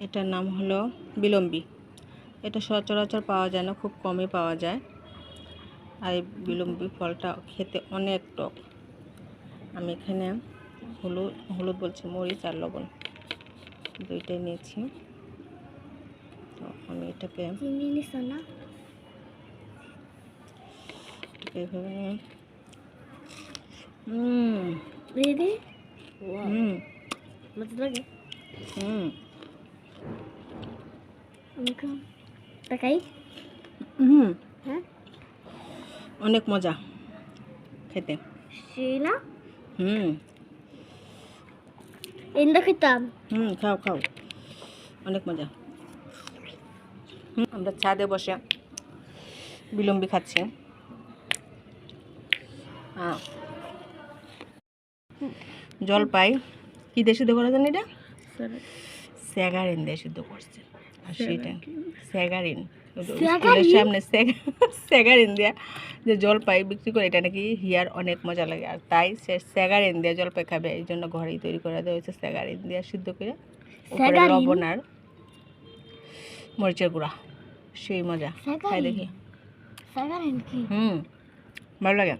এটার নাম হলো বিলম্বি। এটা সচরাচর পাওয়া যায় না খুব কমই পাওয়া যায়। আর এই বিলম্বি ফলটা খেতে অনেক টক। আমি এখানে হলুদ হলুদ বলছি মরিচ আর লবণ দুইটাই নিয়েছি। তো আমি এটাকে এভাবে হুম। হুম। হুম হ্যাঁ অনেক মজা খেতে না হুম ইন্দা খেতাম হুম খাও খাও অনেক মজা আমরা ছাদে বসে বিলম্বি খাচ্ছি হ্যাঁ জলপাই কি দিয়ে সিদ্ধ করা জানি এটা স্যাগারিন দিয়ে সিদ্ধ করছে সেটা স্যাগারিন স্কুলের সামনে স্যাগ- স্যাগারিন দেয়া যে জলপাই বিক্রি করে এটা নাকি হিয়ার অনেক মজা লাগে। আর তাই সে স্যাগারিন দিয়ে জলপাই খাবে এই জন্য ঘরেই তৈরি করে দেওয়া হয়েছে স্যাগারিন দিয়ে সিদ্ধ করে। উপরে লবণ আর মরিচের গুঁড়া। সেই মজা। খাই দেখি। হুম ভালো লাগে।